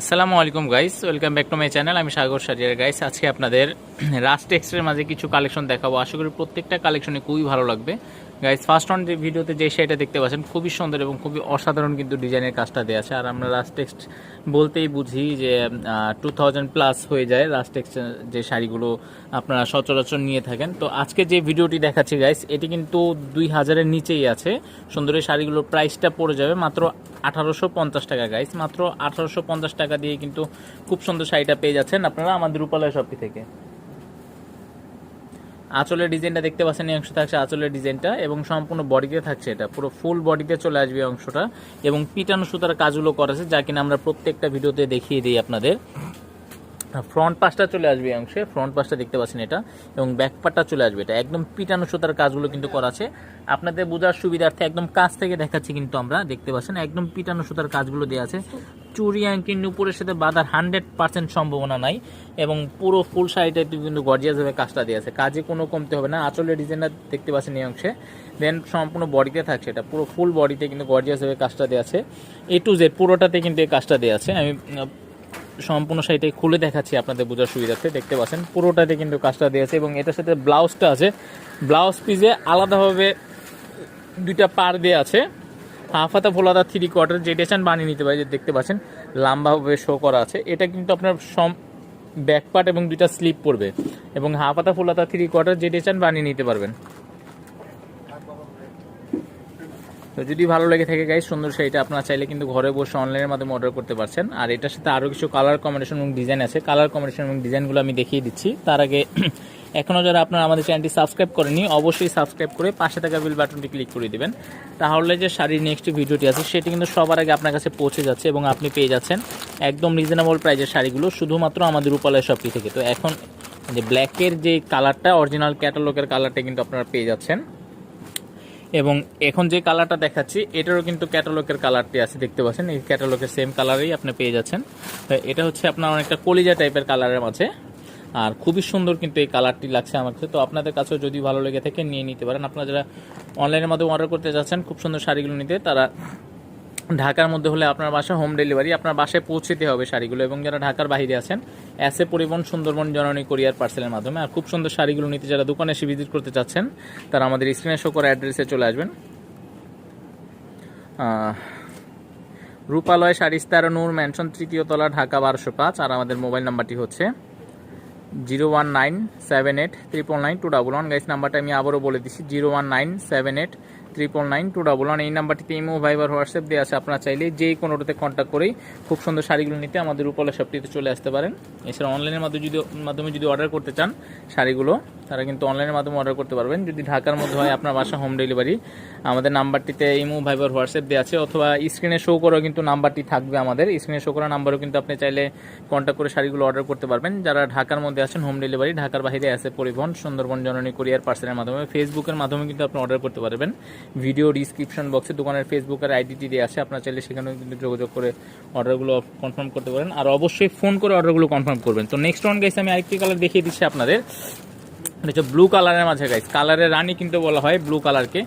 আসসালামু আলাইকুম guys welcome back to my channel আমি সাগর সাজিয়ার গাইস আজকে আপনাদের রাস্ট এক্সের মাঝে কিছু কালেকশন দেখাবো। আশা করি প্রত্যেকটা কালেকশনে খুবই ভালো লাগবে। গাইস ফার্স্ট অন যে ভিডিওতে যে শাড়িটা দেখতে পাচ্ছেন, খুবই সুন্দর এবং খুবই অসাধারণ কিন্তু ডিজাইনের কাজটা দেওয়া আছে। আর আমরা রাস্ট টেক্সট বলতেই বুঝি যে টু থাউজেন্ড প্লাস হয়ে যায় রাস্ট টেক্সট যে শাড়িগুলো আপনারা সচরাচর নিয়ে থাকেন। তো আজকে যে ভিডিওটি দেখাচ্ছি গাইস এটি কিন্তু দুই হাজারের নিচেই আছে। সুন্দর শাড়িগুলোর প্রাইসটা পড়ে যাবে মাত্র আঠারোশো পঞ্চাশ টাকা গাইস মাত্র আঠারোশো পঞ্চাশ টাকা দিয়ে কিন্তু খুব সুন্দর শাড়িটা পেয়ে যাচ্ছেন আপনারা আমাদের রূপালয় শপি থেকে। আঁচলের ডিজাইনটা দেখতে পাচ্ছেন, এই অংশ থাকছে আঁচলের ডিজাইনটা এবং সম্পূর্ণ বডিতে থাকছে এটা। পুরো ফুল বডিতে চলে আসবে অংশটা এবং পিটানো সুতার কাজগুলো করেছে যা কিনা আমরা প্রত্যেকটা ভিডিওতে দেখিয়ে দিই আপনাদের। ফ্রন্ট পাশটা চলে আসবে এই অংশে ফ্রন্ট পাশটা দেখতে পাচ্ছেন এটা এবং ব্যাক পার্টটা চলে আসবে এটা। একদম পিটানো সুতার কাজগুলো কিন্তু করা আছে। আপনাদের বোঝার সুবিধার্থে একদম কাছ থেকে দেখাচ্ছি কিন্তু আমরা, দেখতে পাচ্ছেন, একদম পিটানো সুতার কাজগুলো দেওয়া আছে। চুরি আঙ্কির নুপুরের সাথে বাঁধার হান্ড্রেড পার্সেন্ট সম্ভাবনা নাই এবং পুরো ফুল শাড়িটা কিন্তু গর্জিয়াস ভাবে কাজটা দেওয়া আছে। কাজে কোনো কমতে হবে না। আঁচলের ডিজাইনটা দেখতে পাচ্ছেন এই অংশে। দেন সম্পূর্ণ বডিতে থাকছে এটা। পুরো ফুল বডিতে কিন্তু গর্জিয়াস ভাবে কাজটা দেওয়া আছে। এ টু জেড পুরোটাতে কিন্তু এই কাজটা দেওয়া আছে। আমি সম্পূর্ণ শাড়িটাই খুলে দেখাচ্ছি আপনাদের বোঝার সুবিধার্থে। দেখতে পাচ্ছেন পুরোটাতে কিন্তু কাজটা দিয়েছে এবং এটার সাথে ব্লাউজটা আছে। ব্লাউজ পিসে আলাদাভাবে দুইটা পার দিয়ে আছে। হাফ হাতা ফোলাদা থ্রি কোয়ার্টার যে ডেসান বানিয়ে নিতে পারে যে দেখতে পাচ্ছেন লম্বাভাবে শো করা আছে। এটা কিন্তু আপনার সম ব্যাক পার্ট এবং দুইটা স্লিপ পড়বে। এবং হাফ হাতা ফোলাদা থ্রি কোয়ার্টার যেটা চান বানিয়ে নিতে পারবেন। তো যদি ভালো লেগে থাকে গাইজ সুন্দর শাড়িটা আপনারা চাইলে কিন্তু ঘরে বসে অনলাইনের মাধ্যমে অর্ডার করতে পারছেন। আর এটার সাথে আরও কিছু কালার কম্বিনেশন এবং ডিজাইন আছে। কালার কম্বিনেশন এবং ডিজাইনগুলো আমি দেখিয়ে দিচ্ছি। তার আগে এখনও যারা আপনারা আমাদের চ্যানেলটি সাবস্ক্রাইব করেনি অবশ্যই সাবস্ক্রাইব করে পাশে থাকা বিল বাটনটি ক্লিক করে দিবেন। তাহলে যে শাড়ির নেক্সট ভিডিওটি আছে, সেটি কিন্তু সবার আগে আপনার কাছে পৌঁছে যাচ্ছে এবং আপনি পেয়ে যাচ্ছেন একদম রিজনেবল প্রাইজের শাড়িগুলো, শুধুমাত্র আমাদের রূপালয় শপটি থেকে। তো এখন যে ব্ল্যাকের যে কালারটা অরিজিনাল ক্যাটালগের কালারটা কিন্তু আপনারা পেয়ে যাচ্ছেন। এবং এখন যে কালারটা দেখাচ্ছি, এটারও কিন্তু ক্যাটালগের কালারটি আছে, দেখতে পাচ্ছেন? এই ক্যাটালগের সেম কালারেই আপনি পেয়ে যাচ্ছেন। এটা হচ্ছে আপনার অনেকটা কলিজা টাইপের কালারের মাঝে। আর খুবই সুন্দর কিন্তু এই কালারটি লাগছে আমার কাছে। তো আপনাদের কাছেও যদি ভালো লেগে থাকে, নিয়ে নিতে পারেন। আপনারা যারা অনলাইনের মাধ্যমে অর্ডার করতে যাচ্ছেন, খুব সুন্দর শাড়িগুলো নিতে, তারা ঢাকার মধ্যে হলে আপনার বাসায় হোম ডেলিভারি আপনার বাসায় পৌঁছতে হবে শাড়িগুলো। এবং যারা ঢাকার বাইরে আছেন এসে পরিবহন সুন্দরবন জননী কোরিয়ার পার্সেলের মাধ্যমে। আর খুব সুন্দর শাড়িগুলো নিতে যারা দোকানে এসে ভিজিট করতে চাচ্ছেন, তারা আমাদের স্ক্রিনে শো করা অ্যাড্রেসে চলে আসবেন। রূপালয় শাড়িস্তার নূর ম্যানশন তৃতীয় তলা, ঢাকা বারোশো পাঁচ। আর আমাদের মোবাইল নাম্বারটি হচ্ছে zero one nine seven eight triple nine two double one guys নাম্বারটা আমি আবারও বলে দিচ্ছি zero one nine seven eight triple nine two double one এই নাম্বারটিতে ইমো, ভাইবার, হোয়াটসঅ্যাপ দেওয়া আছে। আপনারা চাইলে যেই কোনোটাতে কন্ট্যাক্ট করেই খুব সুন্দর শাড়িগুলো নিতে আমাদের উপলা শপটিতে চলে আসতে পারেন। এছাড়া অনলাইনের মাধ্যমে যদি মাধ্যমে যদি অর্ডার করতে চান শাড়িগুলো তারা কিন্তু অনলাইনের মাধ্যমে অর্ডার করতে পারবেন। যদি ঢাকার মধ্যে হয়, আপনার বাসা হোম ডেলিভারি আমাদের নাম্বারটিতে ইমো ভাইবার হোয়াটসঅ্যাপ দেওয়া আছে, অথবা স্ক্রিনে শো করেও কিন্তু নাম্বারটি থাকবে আমাদের। স্ক্রিনে শো করা নাম্বারও কিন্তু আপনি চাইলে কন্ট্যাক্ট করে শাড়িগুলো অর্ডার করতে পারবেন। যারা ঢাকার মধ্যে আছেন হোম ডেলিভারি ঢাকার বাইরে আছে পরিবহন, সুন্দরবন, জননী কোরিয়ার পার্সেলের মাধ্যমে ফেসবুকের মাধ্যমে কিন্তু আপনি অর্ডার করতে পারবেন। ভিডিও ডিসক্রিপশন বক্সে দোকানের ফেসবুকের আইডিটি দিয়ে আছে, আপনার চাইলে সেখানেও কিন্তু যোগাযোগ করে অর্ডারগুলো কনফার্ম করতে পারেন। আর অবশ্যই ফোন করে অর্ডারগুলো কনফার্ম করবেন। তো নেক্সট ওয়ান গাইস আমি আরেকটি কালার দেখিয়ে দিচ্ছি আপনাদের। এটা হচ্ছে ব্লু কালারের মাঝে গাইস কালারের রানী কিন্তু বলা হয় ব্লু কালারকে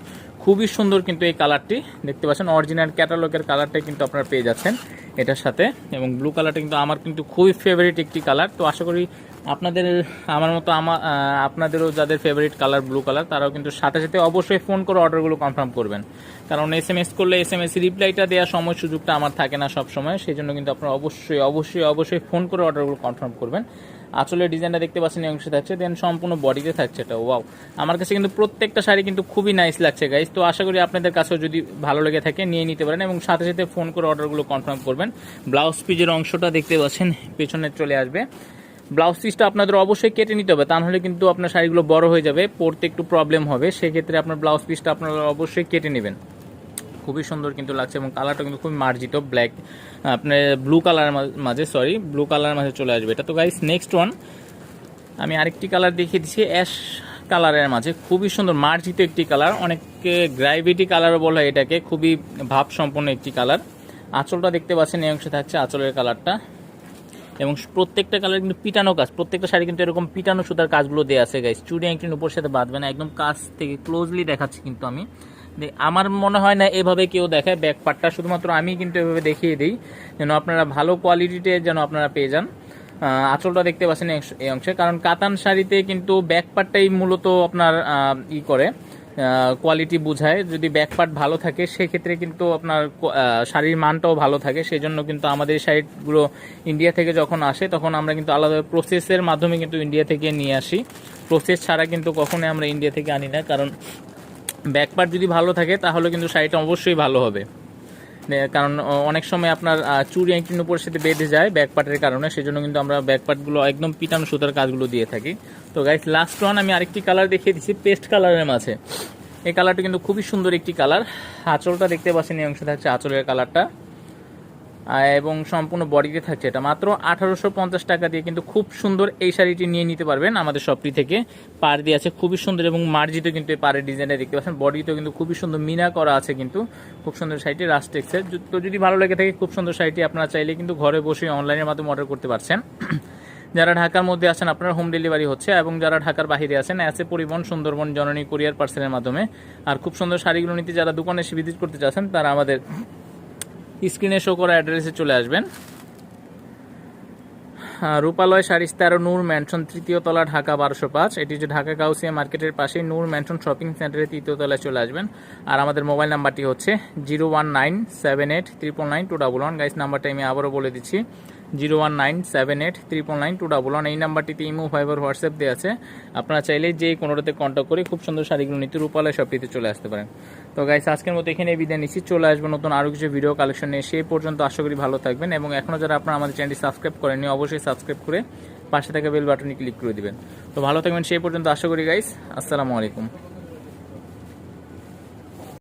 খুবই সুন্দর কিন্তু এই কালারটি দেখতে পাচ্ছেন অরিজিনাল ক্যাটালগের কালারটা কিন্তু আপনারা পেয়ে যাচ্ছেন এটার সাথে। এবং ব্লু কালারটা কিন্তু আমার কিন্তু খুবই ফেভারিট একটি কালার তো আশা করি আপনাদের, আমার মতো আমার আপনাদেরও যাদের ফেভারিট কালার ব্লু কালার তারাও কিন্তু সাথে সাথে অবশ্যই ফোন করে অর্ডারগুলো কনফার্ম করবেন। কারণ এস এম এস করলে এস এম এস রিপ্লাইটা দেওয়ার সময় সুযোগটা আমার থাকে না সব সময় সেই জন্য কিন্তু আপনারা অবশ্যই অবশ্যই অবশ্যই ফোন করে অর্ডারগুলো কনফার্ম করবেন। আসলে ডিজাইনটা দেখতে পাচ্ছেন, এই অংশে থাকছে দেন সম্পূর্ণ বডিতে থাকছে এটা ওয়াও আমার কাছে কিন্তু প্রত্যেকটা শাড়ি কিন্তু খুবই নাইস লাগছে গাইজ তো আশা করি আপনাদের কাছেও যদি ভালো লেগে থাকে, নিয়ে নিতে পারেন এবং সাথে সাথে ফোন করে অর্ডারগুলো কনফার্ম করবেন। ব্লাউজ পিজের অংশটা দেখতে পাচ্ছেন, পেছনে চলে আসবে। ব্লাউজ পিসটা আপনাদের অবশ্যই কেটে নিতে হবে, তা নাহলে কিন্তু আপনার শাড়িগুলো বড় হয়ে যাবে, পরতে একটু প্রবলেম হবে। সেক্ষেত্রে আপনার ব্লাউজ পিসটা আপনারা অবশ্যই কেটে নেবেন। খুবই সুন্দর কিন্তু লাগছে এবং কালারটা কিন্তু খুবই মার্জিত ব্ল্যাক আপনার ব্লু কালার মাঝে সরি ব্লু কালার মাঝে চলে আসবে। এটা তো গাইস নেক্সট ওয়ান আমি আরেকটি কালার দেখিয়ে দিচ্ছি অ্যাশ কালারের মাঝে। খুবই সুন্দর, মার্জিত একটি কালার অনেকে গ্রাইভিটি কালারও বলা হয় এটাকে, খুবই ভাবসম্পন্ন একটি কালার আঁচলটা দেখতে পাচ্ছেন, এই অংশে থাকছে আঁচলের কালারটা এবং প্রত্যেকটা কালার কিন্তু পিটানো কাজ, প্রত্যেকটা শাড়ি কিন্তু এরকম পিটানো সুতার কাজগুলো দেওয়া আছে গাইস চুড়ি একটির উপর সাথে বাঁধবে না, একদম কাছ থেকে ক্লোজলি দেখাচ্ছি কিন্তু আমি। আমার মনে হয় না এভাবে কেউ দেখায়। ব্যাক পার্টটা শুধুমাত্র আমি কিন্তু এভাবে দেখিয়ে দিই, যেন আপনারা ভালো কোয়ালিটিতে যেন আপনারা পেয়ে যান। আঁচলটা দেখতে পাচ্ছেন এই অংশে কারণ কাতান শাড়িতে কিন্তু ব্যাক পার্টটাই মূলত আপনার ই করে কোয়ালিটি বোঝায়। যদি ব্যাক পার্ট ভালো থাকে, সেক্ষেত্রে কিন্তু আপনার শাড়ির মানটাও ভালো থাকে। সেই জন্য কিন্তু আমাদের শাড়িগুলো ইন্ডিয়া থেকে যখন আসে, তখন আমরা কিন্তু আলাদা প্রসেসের মাধ্যমে কিন্তু ইন্ডিয়া থেকে নিয়ে আসি। প্রসেস ছাড়া কিন্তু কখনোই আমরা ইন্ডিয়া থেকে আনি না। কারণ ব্যাক পার্ট যদি ভালো থাকে, তাহলে কিন্তু শাড়িটা অবশ্যই ভালো হবে। কারণ অনেক সময় আপনার চুরি আংটির উপর সাথে বেঁধে যায় ব্যাক পার্টের কারণে, সেজন্য কিন্তু আমরা ব্যাক পার্টগুলো একদম পিটানো সুতার কাজগুলো দিয়ে থাকি। তো গাইস লাস্ট ওয়ান আমি আরেকটি কালার দেখিয়ে দিচ্ছি পেস্ট কালারের মাঝে। এই কালারটা কিন্তু খুবই সুন্দর একটি কালার আঁচলটা দেখতে পাচ্ছেন এই অংশে থাকছে আঁচলের কালারটা এবং সম্পূর্ণ বডিতে থাকছে এটা। মাত্র আঠারোশো পঞ্চাশ টাকা দিয়ে কিন্তু খুব সুন্দর এই শাড়িটি নিয়ে নিতে পারবেন আমাদের শপটি থেকে। পার দিয়ে আছে, খুবই সুন্দর এবং মার্জিত কিন্তু এই পাড়ের ডিজাইনটা দেখতে পাচ্ছেন। বডিতেও কিন্তু খুবই সুন্দর মিনা করা আছে কিন্তু। খুব সুন্দর শাড়িটি রাস্টেক্সের। তো যদি ভালো লেগে থাকে, খুব সুন্দর শাড়িটি আপনারা চাইলে কিন্তু ঘরে বসে অনলাইনের মাধ্যমে অর্ডার করতে পারছেন। যারা ঢাকার মধ্যে আছেন, আপনার হোম ডেলিভারি হচ্ছে এবং যারা ঢাকার বাইরে আছেন এসে পরিবহন সুন্দরবন জননী কুরিয়ার পার্সেলের মাধ্যমে। আর খুব সুন্দর শাড়িগুলো নিতে যারা দোকানে এসে ভিজিট করতে চাচ্ছেন, তারা আমাদের স্ক্রিনে শো করা অ্যাড্রেসে চলে আসবেন। রূপালয় শাড়ি তেরো, নূর ম্যানশন তৃতীয় তলা, ঢাকা বারোশো পাঁচ। এটি যে ঢাকা গাউসিয়া মার্কেটের পাশেই নূর ম্যানশন শপিং সেন্টারে তৃতীয় তলায় চলে আসবেন। আর আমাদের মোবাইল নাম্বারটি হচ্ছে zero one nine seven eight triple nine two double one. Guys, নাম্বারটা আমি আবারও বলে দিচ্ছি। Zero one nine seven eight triple nine two double one. এই নাম্বারটিতে ইমো, ফাইবার, হোয়াটসঅ্যাপ দেওয়া আছে। আপনারা চাইলে যে কোনোটাতে কন্ট্যাক্ট করে খুব সুন্দর শাড়িগুলো নিতে রূপালয় শপটিতে চলে আসতে পারেন। তো গাইস, আজকের মতো এখানে বিদায় নিচ্ছি। চলে আসব নতুন আরও কিছু ভিডিও কালেকশন নিয়ে। সেই পর্যন্ত আশা করি ভালো থাকবেন। এবং এখনও যারা আপনারা আমাদের চ্যানেলটি সাবস্ক্রাইব করেননি অবশ্যই সাবস্ক্রাইব করে পাশে থাকা বেল বাটনে ক্লিক করে দিবেন। তো ভালো থাকবেন, সেই পর্যন্ত আশা করি গাইস আসসালামু আলাইকুম।